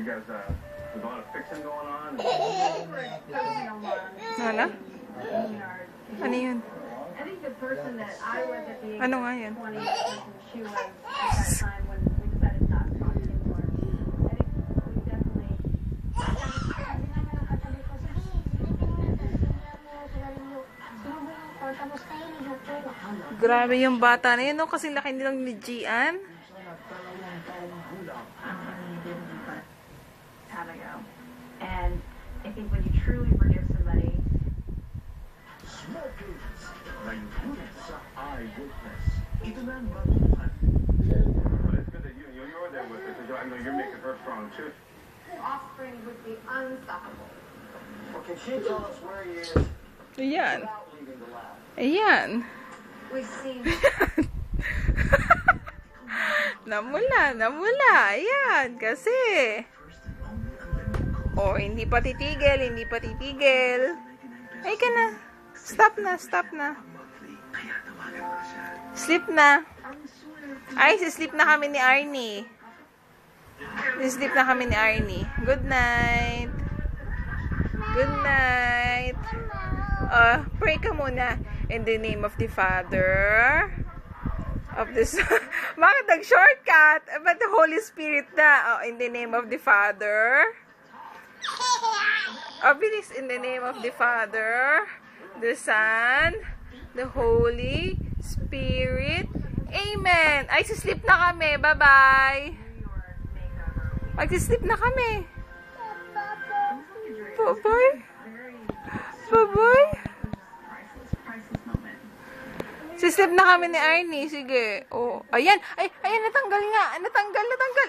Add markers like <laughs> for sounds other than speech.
You guys, uh, there's a lot of fixing going on. Ano? Ano yun? I think the person that I was at the age Ano nga yun? of 20, the person she was at that time when we decided not to talk anymore. I think we definitely Grabe yung bata na yun, no? Kasi laki nilang ni Gian. Time ago. And I think when you truly forgive somebody, Sa eyewitness. Ito na ang baguhan. But it's good that you, you, you're there with it, because I know you're making her strong too. offspring would be unstoppable. Well, can she tell us where he is Ayan. without leaving the lab? Ayan. We've seen <laughs> namula, namula. Ayan, kasi. Oh, hindi pa titigil, hindi pa titigil. Ay ka na. Stop na, stop na. Sleep na. Ay, si-sleep na kami ni Arnie. Si-sleep na kami ni Arnie. Good night. Good night. Uh, pray ka muna. In the name of the Father, of the Son. <laughs> Bakit nag-shortcut? But the Holy Spirit na. Oh, in the name of the Father. Bilis. In the name of the Father, the Son, the Holy Spirit. Amen. Ay, sleep na kami. Bye-bye. Mag-sleep na kami. Bye-bye. Bye-bye. Sislip na kami ni Arnie. Sige. Oh, ayan. Ay, ayan, natanggal nga. Natanggal, natanggal.